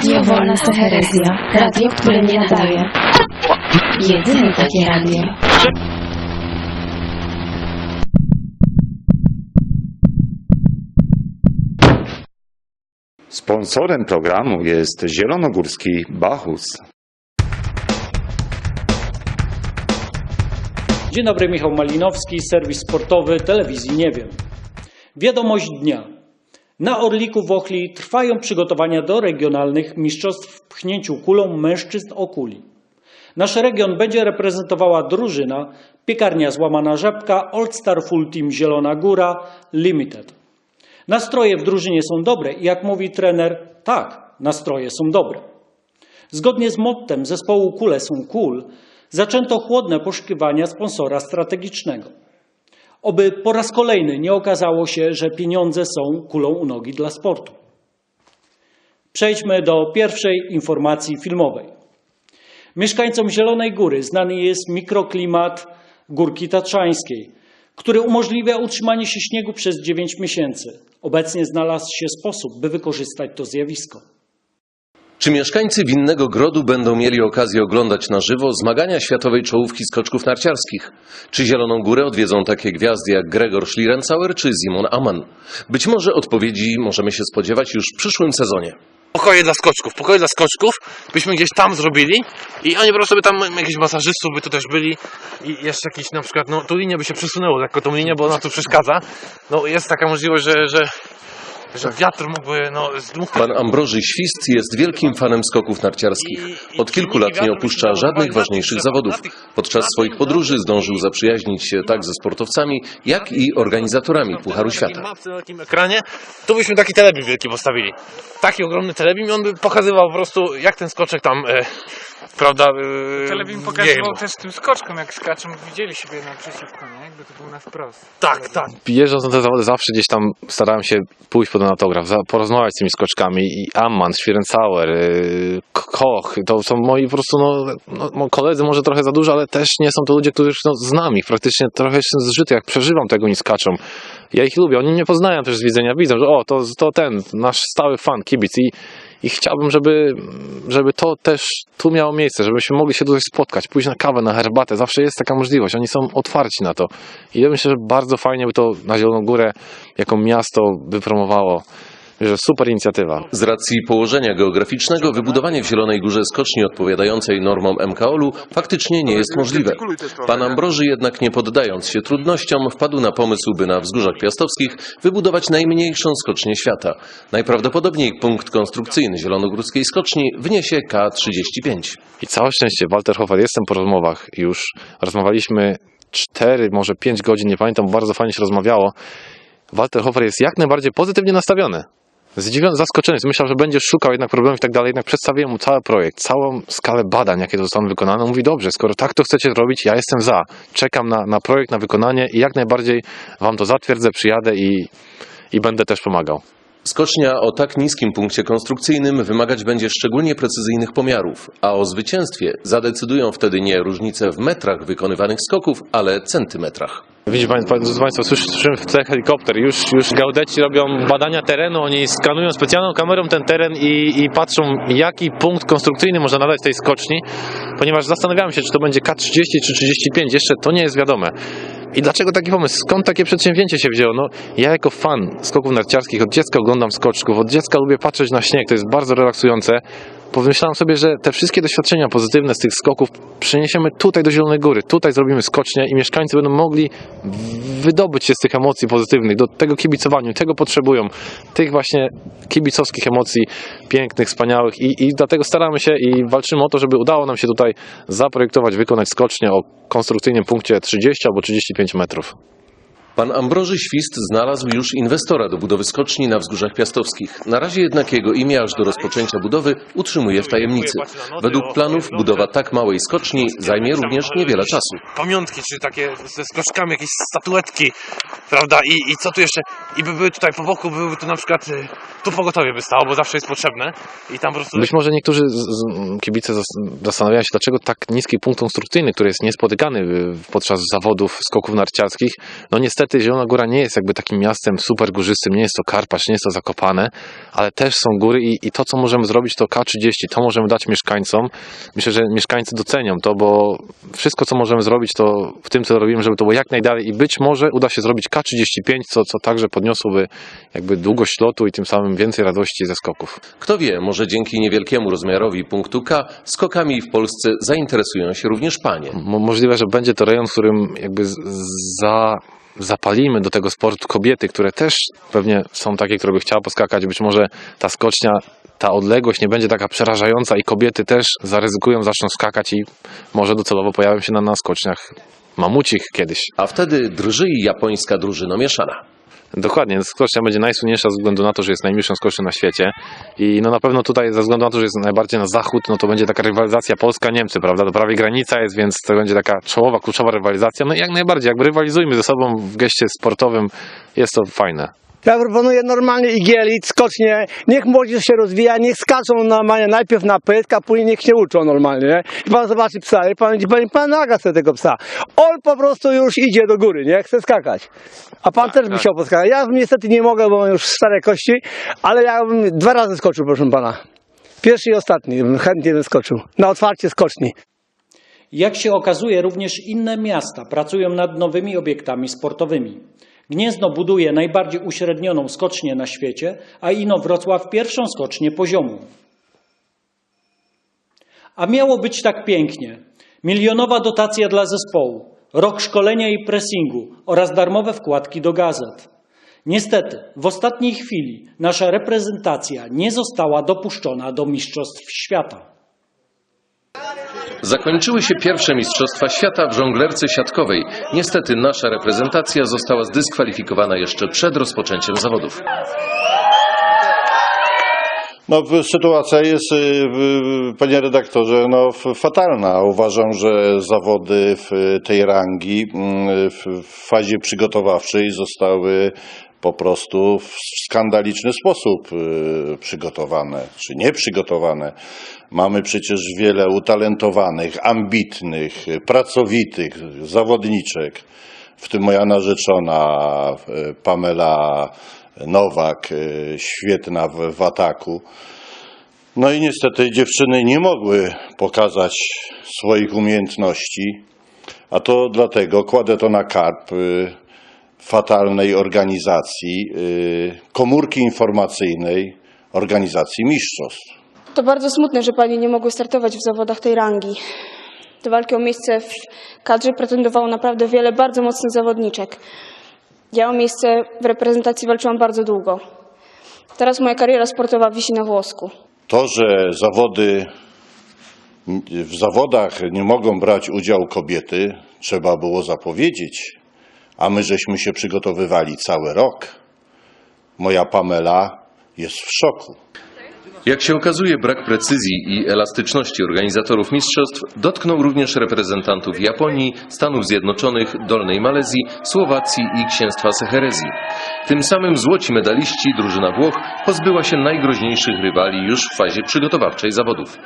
Radio Wolna Herezja. Radio, które nie nadaje. Jedyne takie radio. Sponsorem programu jest zielonogórski Bachus. Dzień dobry, Michał Malinowski, serwis sportowy telewizji Nie wiem. Wiadomość dnia. Na Orliku w Ochli trwają przygotowania do regionalnych mistrzostw w pchnięciu kulą mężczyzn o kuli. Nasz region będzie reprezentowała drużyna Piekarnia Złamana Rzepka Old Star Full Team Zielona Góra Limited. Nastroje w drużynie są dobre i jak mówi trener, tak, nastroje są dobre. Zgodnie z mottem zespołu Kule są cool, zaczęto chłodne poszukiwania sponsora strategicznego. Oby po raz kolejny nie okazało się, że pieniądze są kulą u nogi dla sportu. Przejdźmy do pierwszej informacji filmowej. Mieszkańcom Zielonej Góry znany jest mikroklimat Górki Tatrzańskiej, który umożliwia utrzymanie się śniegu przez 9 miesięcy. Obecnie znalazł się sposób, by wykorzystać to zjawisko. Czy mieszkańcy Winnego Grodu będą mieli okazję oglądać na żywo zmagania światowej czołówki skoczków narciarskich? Czy Zieloną Górę odwiedzą takie gwiazdy jak Gregor Schlierencauer czy Simon Amann? Być może odpowiedzi możemy się spodziewać już w przyszłym sezonie. pokoje dla skoczków, pokoje dla skoczków byśmy gdzieś tam zrobili i oni po prostu by tam jakichś masażystów by tu też byli i jeszcze jakiś na przykład, no tu linię by się przesunęło lekko tą linię, bo ona tu przeszkadza. No jest taka możliwość, że, że, że wiatr mógłby, no zdmuchnąć. Pan Ambroży Świst jest wielkim fanem skoków narciarskich. Od kilku lat nie opuszcza żadnych ważniejszych zawodów. Podczas swoich podróży zdążył zaprzyjaźnić się tak ze sportowcami, jak i organizatorami Pucharu Na Świata. mapce, na takim ekranie, tu byśmy taki telebim wielki postawili. Taki ogromny telebim i on by pokazywał po prostu jak ten skoczek tam, e, prawda, e, wieje pokazywał też tym skoczkom, jak skaczą, widzieli siebie naprzeciwko, nie? Jakby to był na wprost. Tak, tak. Jeżdżąc na te zawody zawsze gdzieś tam starałem się pójść pod ten autograf, za- porozmawiać z tymi skoczkami i Amman, Schwierencauer, yy, Koch, to są moi po prostu no, no, mo- koledzy może trochę za dużo, ale też nie są to ludzie, którzy no, znam ich praktycznie trochę jestem zżyty, jak przeżywam tego, oni skaczą. Ja ich lubię, oni mnie poznają też z widzenia, widzą, że o, to, to ten, nasz stały fan, kibic i i chciałbym, żeby, żeby to też tu miało miejsce, żebyśmy mogli się tutaj spotkać, pójść na kawę, na herbatę. Zawsze jest taka możliwość. Oni są otwarci na to. I ja myślę, że bardzo fajnie by to na Zieloną Górę jako miasto wypromowało. Że super inicjatywa. Z racji położenia geograficznego wybudowanie w Zielonej Górze skoczni odpowiadającej normom MKOL-u faktycznie nie jest możliwe. Pan Ambroży jednak nie poddając się trudnościom wpadł na pomysł, by na wzgórzach piastowskich wybudować najmniejszą skocznię świata. Najprawdopodobniej punkt konstrukcyjny zielonogórskiej skoczni wyniesie K35. I całe szczęście, Walter Hofer, jestem po rozmowach już. Rozmawialiśmy 4, może 5 godzin, nie pamiętam, bardzo fajnie się rozmawiało. Walter Hofer jest jak najbardziej pozytywnie nastawiony. Zdziwiony, zaskoczony. Myślał, że będzie szukał jednak problemów i tak dalej. Jednak przedstawiłem mu cały projekt, całą skalę badań, jakie zostaną wykonane. Mówi, dobrze, skoro tak to chcecie zrobić, ja jestem za. Czekam na, na projekt, na wykonanie i jak najbardziej wam to zatwierdzę, przyjadę i, i będę też pomagał. Skocznia o tak niskim punkcie konstrukcyjnym wymagać będzie szczególnie precyzyjnych pomiarów, a o zwycięstwie zadecydują wtedy nie różnice w metrach wykonywanych skoków, ale centymetrach. Widzi pan, pan, drodzy Państwo, słyszy- słyszymy w tle helikopter. Już, już geodeci robią badania terenu, oni skanują specjalną kamerą ten teren i, i patrzą, jaki punkt konstrukcyjny można nadać tej skoczni, ponieważ zastanawiałem się, czy to będzie K30 czy 35, jeszcze to nie jest wiadome. I dlaczego taki pomysł? Skąd takie przedsięwzięcie się wzięło? No, ja jako fan skoków narciarskich od dziecka oglądam skoczków, od dziecka lubię patrzeć na śnieg, to jest bardzo relaksujące. Pomyślałem sobie, że te wszystkie doświadczenia pozytywne z tych skoków przeniesiemy tutaj do Zielonej Góry, tutaj zrobimy skocznie i mieszkańcy będą mogli wydobyć się z tych emocji pozytywnych, do tego kibicowaniu, tego potrzebują, tych właśnie kibicowskich emocji pięknych, wspaniałych i, i dlatego staramy się i walczymy o to, żeby udało nam się tutaj zaprojektować, wykonać skocznie o konstrukcyjnym punkcie 30 albo 35 metrów. Pan Ambroży Świst znalazł już inwestora do budowy skoczni na wzgórzach piastowskich. Na razie jednak jego imię aż do rozpoczęcia budowy utrzymuje w tajemnicy. Według planów budowa tak małej skoczni zajmie również niewiele czasu. Pamiątki, czy takie ze skoczkami, jakieś statuetki, prawda? I, I co tu jeszcze? I by były tutaj po boku, byłyby tu na przykład, y, tu pogotowie by stało, bo zawsze jest potrzebne. I tam po prostu... Być może niektórzy z, z, kibice zas- zastanawiają się, dlaczego tak niski punkt konstrukcyjny, który jest niespotykany y, podczas zawodów skoków narciarskich. No niestety niestety Zielona Góra nie jest jakby takim miastem super górzystym, nie jest to Karpacz, nie jest to Zakopane, ale też są góry i, i to, co możemy zrobić, to K30, to możemy dać mieszkańcom. Myślę, że mieszkańcy docenią to, bo wszystko, co możemy zrobić, to w tym, co robimy, żeby to było jak najdalej i być może uda się zrobić K35, co, co także podniosłoby jakby długość lotu i tym samym więcej radości ze skoków. Kto wie, może dzięki niewielkiemu rozmiarowi punktu K skokami w Polsce zainteresują się również panie. Mo- możliwe, że będzie to rejon, w którym jakby za, zapalimy do tego sportu kobiety, które też pewnie są takie, które by chciały poskakać. Być może ta skocznia, ta odległość nie będzie taka przerażająca i kobiety też zaryzykują, zaczną skakać i może docelowo pojawią się na, na skoczniach mamucich kiedyś. A wtedy drży japońska drużyna mieszana. Dokładnie, skocznia będzie najsłynniejsza ze względu na to, że jest najmilszą skocznią na świecie. I no na pewno tutaj ze względu na to, że jest najbardziej na zachód, no to będzie taka rywalizacja Polska-Niemcy, prawda, to prawie granica jest, więc to będzie taka czołowa, kluczowa rywalizacja, no i jak najbardziej, jakby rywalizujmy ze sobą w geście sportowym, jest to fajne. Ja proponuję normalnie igielić, skocznie, niech młodzież się rozwija, niech skaczą normalnie najpierw na pysk, a później niech się uczą normalnie. Nie? I pan zobaczy psa i pan, pan, pan naga sobie tego psa. On po prostu już idzie do góry, nie? Chce skakać. A pan też by chciał poskakać. Ja niestety nie mogę, bo mam już stare kości, ale ja bym dwa razy skoczył, proszę pana. Pierwszy i ostatni, bym chętnie bym skoczył. Na otwarcie skoczni. Jak się okazuje, również inne miasta pracują nad nowymi obiektami sportowymi. Gniezno buduje najbardziej uśrednioną skocznię na świecie, a Inowrocław pierwszą skocznię poziomu. A miało być tak pięknie. Milionowa dotacja dla zespołu, rok szkolenia i pressingu oraz darmowe wkładki do gazet. Niestety, w ostatniej chwili nasza reprezentacja nie została dopuszczona do Mistrzostw Świata. Zakończyły się pierwsze Mistrzostwa Świata w żonglerce siatkowej. Niestety nasza reprezentacja została zdyskwalifikowana jeszcze przed rozpoczęciem zawodów. No, sytuacja jest, y, panie redaktorze, no, fatalna. Uważam, że zawody w tej rangi mm, w fazie przygotowawczej zostały po prostu w skandaliczny sposób y, przygotowane, czy nieprzygotowane. Mamy przecież wiele utalentowanych, ambitnych, pracowitych zawodniczek, w tym moja narzeczona y, Pamela Nowak, y, świetna w, w ataku. No i niestety dziewczyny nie mogły pokazać swoich umiejętności, a to dlatego kładę to na karp fatalnej organizacji, y, komórki informacyjnej organizacji mistrzostw. To bardzo smutne, że panie nie mogły startować w zawodach tej rangi. Do walki o miejsce w kadrze pretendowało naprawdę wiele bardzo mocnych zawodniczek. Ja o miejsce w reprezentacji walczyłam bardzo długo. Teraz moja kariera sportowa wisi na włosku. To, że zawody w zawodach nie mogą brać udziału kobiety, trzeba było zapowiedzieć, a my żeśmy się przygotowywali cały rok. Moja Pamela jest w szoku. Jak się okazuje, brak precyzji i elastyczności organizatorów mistrzostw dotknął również reprezentantów Japonii, Stanów Zjednoczonych, Dolnej Malezji, Słowacji i Księstwa Seherezji. Tym samym złoci medaliści drużyna Włoch pozbyła się najgroźniejszych rywali już w fazie przygotowawczej zawodów.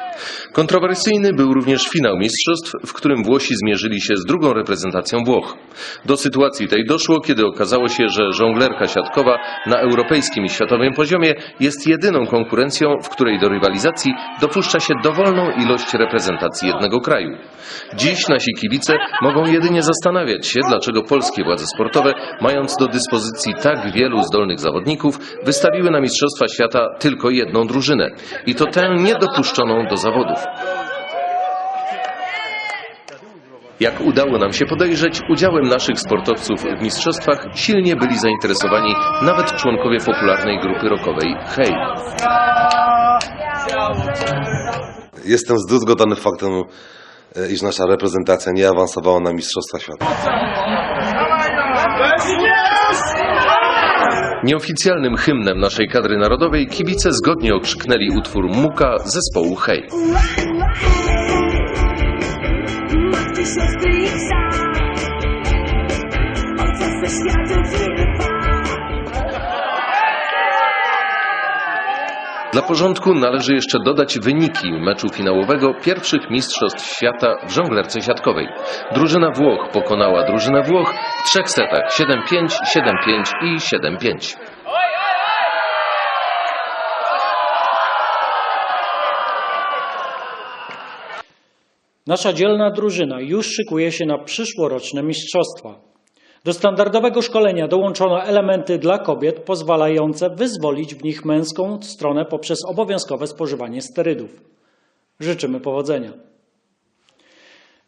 Kontrowersyjny był również finał mistrzostw, w którym Włosi zmierzyli się z drugą reprezentacją Włoch. Do sytuacji tej doszło, kiedy okazało się, że żonglerka siatkowa na europejskim i światowym poziomie jest jedyną konkurencją, w której do rywalizacji dopuszcza się dowolną ilość reprezentacji jednego kraju. Dziś nasi kibice mogą jedynie zastanawiać się, dlaczego polskie władze sportowe, mając do dyspozycji tak wielu zdolnych zawodników, wystawiły na Mistrzostwa Świata tylko jedną drużynę i to tę niedopuszczoną do zawodów. Jak udało nam się podejrzeć, udziałem naszych sportowców w mistrzostwach silnie byli zainteresowani nawet członkowie popularnej grupy rockowej Hej. Jestem zdruzgotany faktem, e, iż nasza reprezentacja nie awansowała na Mistrzostwa Świata. Nieoficjalnym hymnem naszej kadry narodowej kibice zgodnie okrzyknęli utwór Muka zespołu Hej. Dla porządku należy jeszcze dodać wyniki meczu finałowego pierwszych Mistrzostw Świata w żonglerce siatkowej. Drużyna Włoch pokonała drużynę Włoch w trzech setach 7-5, 7-5 i 7-5. Nasza dzielna drużyna już szykuje się na przyszłoroczne mistrzostwa. Do standardowego szkolenia dołączono elementy dla kobiet pozwalające wyzwolić w nich męską stronę poprzez obowiązkowe spożywanie sterydów. Życzymy powodzenia.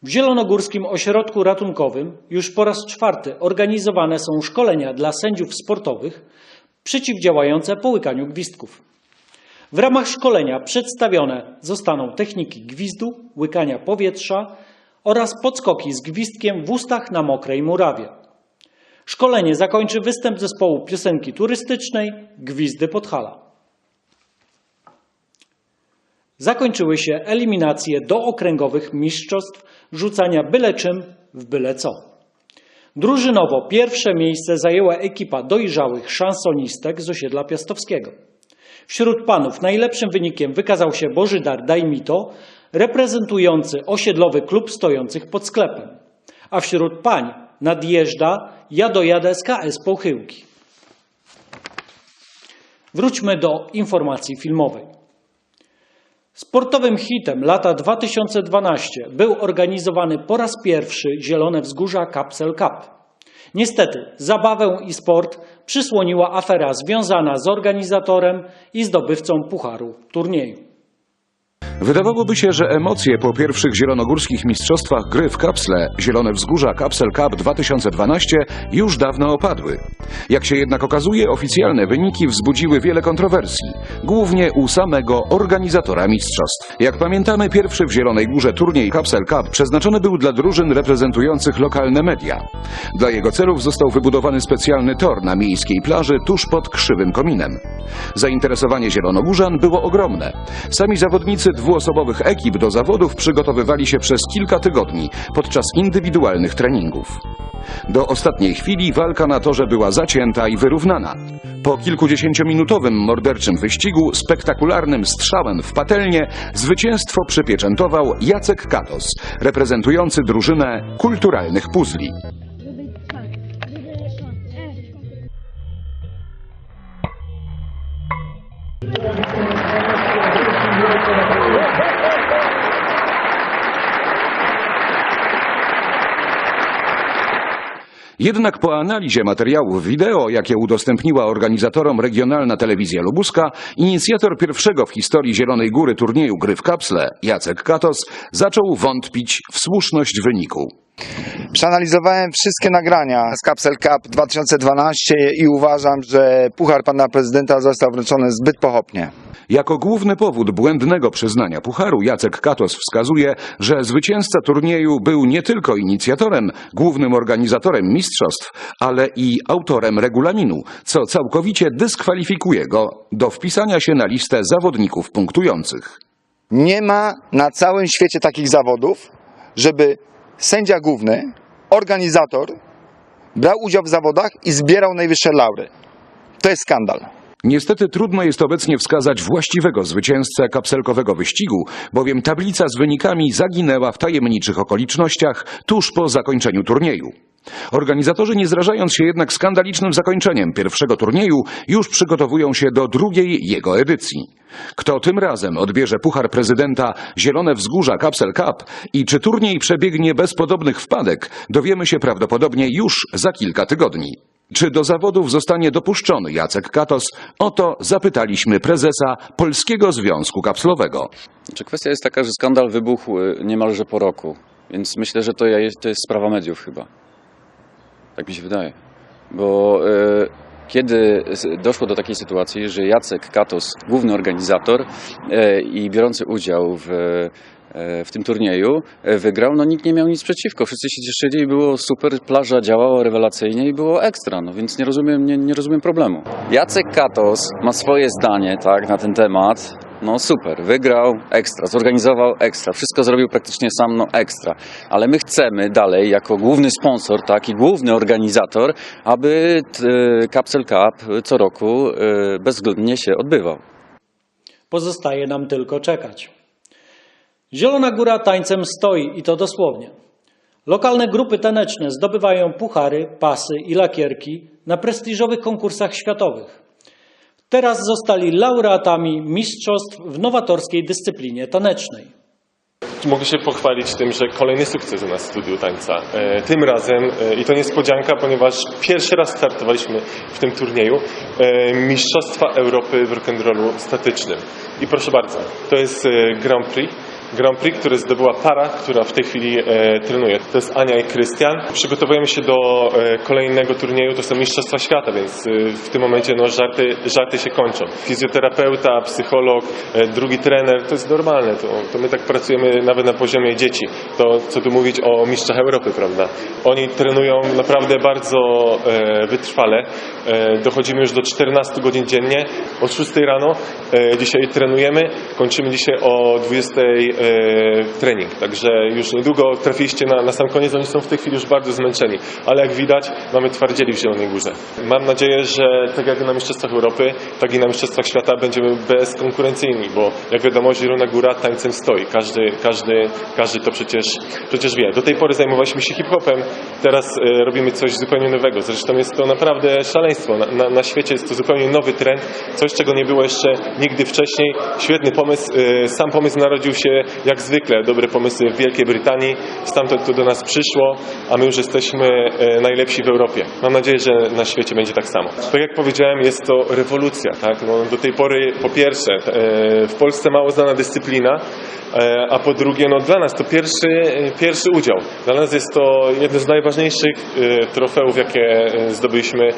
W Zielonogórskim Ośrodku Ratunkowym już po raz czwarty organizowane są szkolenia dla sędziów sportowych przeciwdziałające połykaniu gwizdków. W ramach szkolenia przedstawione zostaną techniki gwizdu, łykania powietrza oraz podskoki z gwizdkiem w ustach na mokrej murawie. Szkolenie zakończy występ zespołu piosenki turystycznej Gwizdy Podhala. Zakończyły się eliminacje do okręgowych mistrzostw rzucania byle czym w byle co. Drużynowo pierwsze miejsce zajęła ekipa dojrzałych szansonistek z osiedla piastowskiego. Wśród panów najlepszym wynikiem wykazał się Bożydar Dajmito, reprezentujący osiedlowy klub stojących pod sklepem. A wśród pań nadjeżdża Jadojadę z KS Połchyłki. Wróćmy do informacji filmowej. Sportowym hitem lata 2012 był organizowany po raz pierwszy Zielone Wzgórza Capsule Cup. Niestety, zabawę i sport przysłoniła afera związana z organizatorem i zdobywcą pucharu turnieju. Wydawałoby się, że emocje po pierwszych zielonogórskich mistrzostwach gry w kapsle Zielone Wzgórza Capsule Cup 2012 już dawno opadły. Jak się jednak okazuje, oficjalne wyniki wzbudziły wiele kontrowersji, głównie u samego organizatora mistrzostw. Jak pamiętamy, pierwszy w Zielonej Górze turniej Capsule Cup przeznaczony był dla drużyn reprezentujących lokalne media. Dla jego celów został wybudowany specjalny tor na miejskiej plaży tuż pod krzywym kominem. Zainteresowanie zielonogórzan było ogromne. Sami zawodnicy dwuosobowych ekip do zawodów przygotowywali się przez kilka tygodni podczas indywidualnych treningów. Do ostatniej chwili walka na torze była zacięta i wyrównana. Po kilkudziesięciominutowym morderczym wyścigu, spektakularnym strzałem w patelnię, zwycięstwo przypieczętował Jacek Katos, reprezentujący drużynę kulturalnych puzli. Jednak po analizie materiałów wideo, jakie udostępniła organizatorom regionalna telewizja lubuska, inicjator pierwszego w historii Zielonej Góry turnieju gry w kapsle, Jacek Katos, zaczął wątpić w słuszność wyniku. Przeanalizowałem wszystkie nagrania z Capsule Cup 2012 i uważam, że puchar pana prezydenta został wręczony zbyt pochopnie. Jako główny powód błędnego przyznania pucharu Jacek Katos wskazuje, że zwycięzca turnieju był nie tylko inicjatorem, głównym organizatorem mistrzostw, ale i autorem regulaminu, co całkowicie dyskwalifikuje go do wpisania się na listę zawodników punktujących. Nie ma na całym świecie takich zawodów, żeby sędzia główny, organizator brał udział w zawodach i zbierał najwyższe laury. To jest skandal. Niestety trudno jest obecnie wskazać właściwego zwycięzcę kapselkowego wyścigu, bowiem tablica z wynikami zaginęła w tajemniczych okolicznościach tuż po zakończeniu turnieju. Organizatorzy, nie zrażając się jednak skandalicznym zakończeniem pierwszego turnieju, już przygotowują się do drugiej jego edycji. Kto tym razem odbierze puchar prezydenta Zielone Wzgórza Capsule Cup i czy turniej przebiegnie bez podobnych wpadek, dowiemy się prawdopodobnie już za kilka tygodni. Czy do zawodów zostanie dopuszczony Jacek Katos? O to zapytaliśmy prezesa Polskiego Związku Kapslowego. Czy kwestia jest taka, że skandal wybuchł y, niemalże po roku, więc myślę, że to jest sprawa mediów chyba. Tak mi się wydaje. Bo y, kiedy doszło do takiej sytuacji, że Jacek Katos, główny organizator y, i biorący udział w, y, w tym turnieju, wygrał, no nikt nie miał nic przeciwko. Wszyscy się cieszyli i było super, plaża działała rewelacyjnie i było ekstra, no więc nie rozumiem, nie, nie rozumiem problemu. Jacek Katos ma swoje zdanie tak, na ten temat. No super, wygrał ekstra, zorganizował ekstra, wszystko zrobił praktycznie sam, no ekstra. Ale my chcemy dalej, jako główny sponsor, tak, i główny organizator, aby t, Capsule Cup co roku y, bezwzględnie się odbywał. Pozostaje nam tylko czekać. Zielona Góra tańcem stoi i to dosłownie. Lokalne grupy taneczne zdobywają puchary, pasy i lakierki na prestiżowych konkursach światowych. Teraz zostali laureatami mistrzostw w nowatorskiej dyscyplinie tanecznej. Mogę się pochwalić tym, że kolejny sukces u nas w studiu tańca. E, Tym razem, e, i to niespodzianka, ponieważ pierwszy raz startowaliśmy w tym turnieju, e, Mistrzostwa Europy w rock'n'rollu statycznym. I proszę bardzo, to jest e, Grand Prix. Grand Prix, które zdobyła para, która w tej chwili e, trenuje. To jest Ania i Krystian. Przygotowujemy się do e, kolejnego turnieju, to są Mistrzostwa Świata, więc e, w tym momencie no, żarty, żarty się kończą. Fizjoterapeuta, psycholog, e, drugi trener, to jest normalne. To, to my tak pracujemy nawet na poziomie dzieci. To co tu mówić o mistrzach Europy, prawda? Oni trenują naprawdę bardzo e, wytrwale. E, dochodzimy już do 14 godzin dziennie. O 6 rano e, dzisiaj trenujemy. Kończymy dzisiaj o 20 e, trening. Także już niedługo trafiliście na, na sam koniec. Oni są w tej chwili już bardzo zmęczeni. Ale jak widać, mamy twardzieli w Zielonej Górze. Mam nadzieję, że tak jak na Mistrzostwach Europy, tak i na Mistrzostwach Świata będziemy bezkonkurencyjni, bo jak wiadomo, Zielona Góra tańcem stoi. Każdy, każdy, każdy to przecież, przecież wie. Do tej pory zajmowaliśmy się hip-hopem, teraz e, robimy coś zupełnie nowego. Zresztą jest to naprawdę szaleństwo. Na, na, na świecie jest to zupełnie nowy trend, coś czego nie było jeszcze nigdy wcześniej. Świetny pomysł. E, Sam pomysł narodził się jak zwykle. Dobre pomysły w Wielkiej Brytanii. Stamtąd to do nas przyszło, a my już jesteśmy e, najlepsi w Europie. Mam nadzieję, że na świecie będzie tak samo. Tak jak powiedziałem, jest to rewolucja. Tak? No, do tej pory po pierwsze e, w Polsce mało znana dyscyplina, e, a po drugie no, dla nas to pierwszy, pierwszy udział. Dla nas jest to jedno z najważniejszych trofeów, jakie zdobyliśmy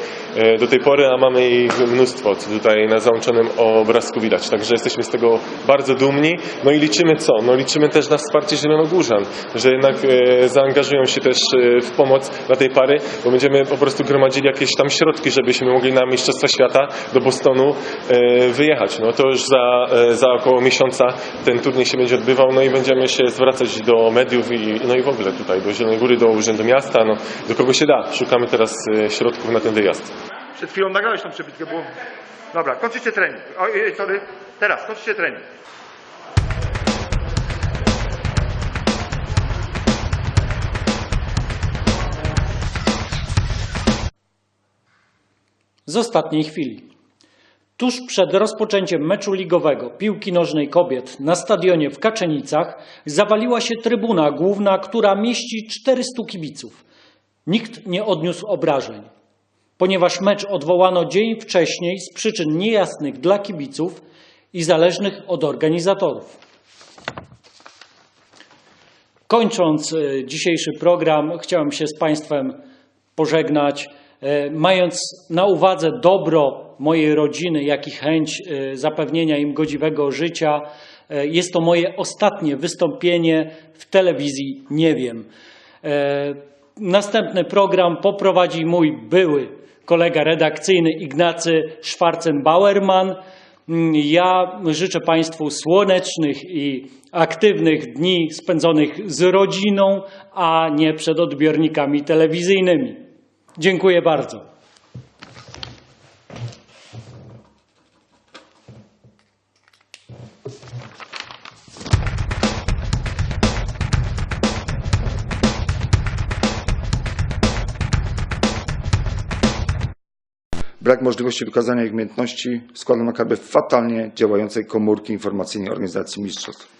do tej pory, a mamy ich mnóstwo, co tutaj na załączonym obrazku widać. Także jesteśmy z tego bardzo dumni. No i liczymy co? No liczymy też na wsparcie Zielonogórzan, że jednak e, zaangażują się też e, w pomoc dla tej pary, bo będziemy po prostu gromadzili jakieś tam środki, żebyśmy mogli na Mistrzostwa Świata do Bostonu e, wyjechać. No to już za, za około miesiąca ten turniej się będzie odbywał, no i będziemy się zwracać do mediów i, no i w ogóle tutaj do Zielonej Góry, do Urzędu Miasta, no do kogo się da. Szukamy teraz środków na ten wyjazd. Przed chwilą nagrałeś tą przebitkę, było... Dobra, kończycie trening. Oj, sorry. Teraz, kończycie trening. Z ostatniej chwili. Tuż przed rozpoczęciem meczu ligowego piłki nożnej kobiet na stadionie w Kaczenicach zawaliła się trybuna główna, która mieści 400 kibiców. Nikt nie odniósł obrażeń. Ponieważ mecz odwołano dzień wcześniej z przyczyn niejasnych dla kibiców i zależnych od organizatorów. Kończąc e, dzisiejszy program, chciałem się z Państwem pożegnać, mając na uwadze dobro mojej rodziny, jak i chęć e, zapewnienia im godziwego życia. E, Jest to moje ostatnie wystąpienie w telewizji Nie wiem. E, Następny program poprowadzi mój były kolega redakcyjny Ignacy Schwarzenbauerman. Mm, Ja życzę Państwu słonecznych i aktywnych dni spędzonych z rodziną, a nie przed odbiornikami telewizyjnymi. Dziękuję bardzo. Brak możliwości wykazania ich umiejętności składa na karby fatalnie działającej komórki informacyjnej organizacji mistrzostw.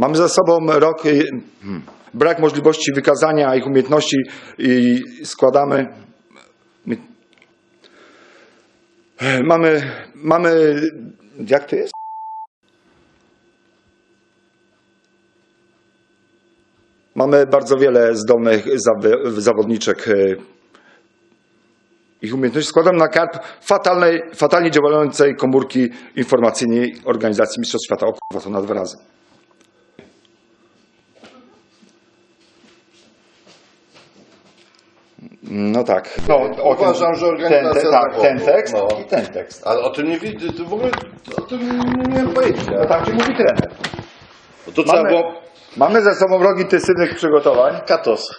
Mamy za sobą rok. y, hmm, Brak możliwości wykazania ich umiejętności i składamy. Mamy, mamy, jak to jest? Mamy bardzo wiele zdolnych zawodniczek. y, Ich umiejętności składam na karp fatalnej, fatalnie działającej komórki informacyjnej organizacji Mistrzostw Świata. O kurwa, to na dwa razy. No tak. No, o tym- Uważam, że ten, organizacja ten, tak, ten tekst no. i ten tekst. Ale o tym nie widzę, to w ogóle o tym nie miałem pojęcia. No tam, gdzie mówi trener. No to trzeba mamy, było... mamy ze sobą rok intensywnych przygotowań. Katos.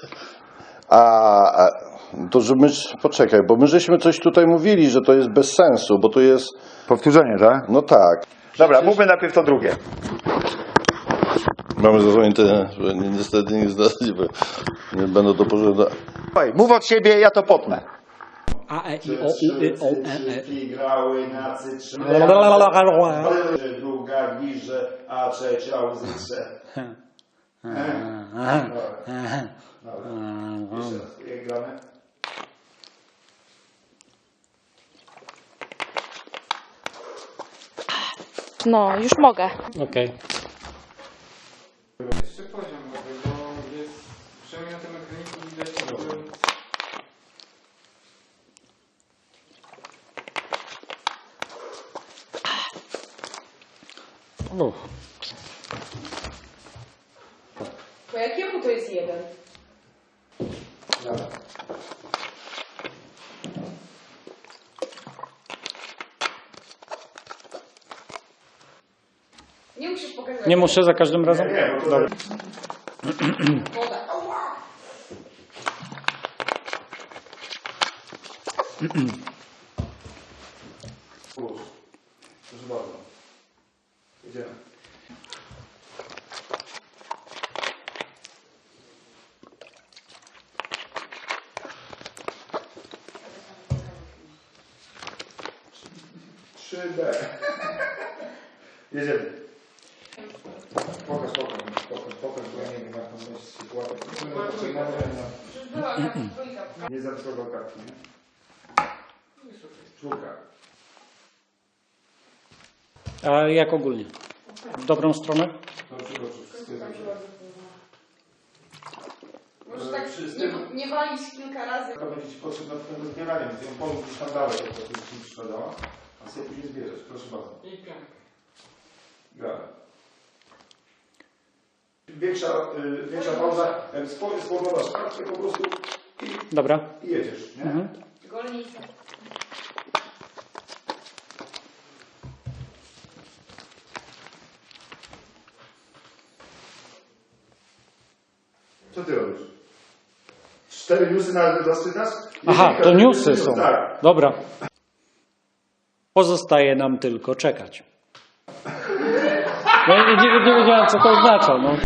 A, a To, że my, poczekaj, bo my żeśmy coś tutaj mówili, że to jest bez sensu, bo to jest... Powtórzenie, tak? No tak. Dobra, mówmy najpierw to drugie. Mamy zasłonięte, że ni- niestety nie zdać, bo nie będą do pożywu. Oj, Mów od siebie, ja to potnę. A, E, I, O, U, Y, O, E, E. grały na cytrze. Druga giże, a trzecia łzycze. Jeszcze raz, jak gramy? No, już mogę. Okej. Nie muszę za każdym razem? Dobra. Proszę bardzo. Idziemy. Trzy. Jedziemy. Nie kartki, nie? Czwórka. A jak ogólnie? W dobrą stronę? Dobrze, dobrze. Może tak nie, nie walić kilka razy. To będzie Ci potrzebna do tego zbierania, więc ją połóż gdzieś tam dalej, prostu Ci przeszkadzała. A sobie później zbierzesz, proszę bardzo. I piątka. Gramy. Większa, y, większa pauza, jak spo- spoglądasz kartkę po prostu i, Dobra. i jedziesz, nie? Mhm. Golnica. Co Ty robisz? Cztery newsy na dosytasz? Aha, to newsy są. Tak. Dobra. Pozostaje nam tylko czekać. No, nie, nie, nie wiedziałem, co to oznacza. No.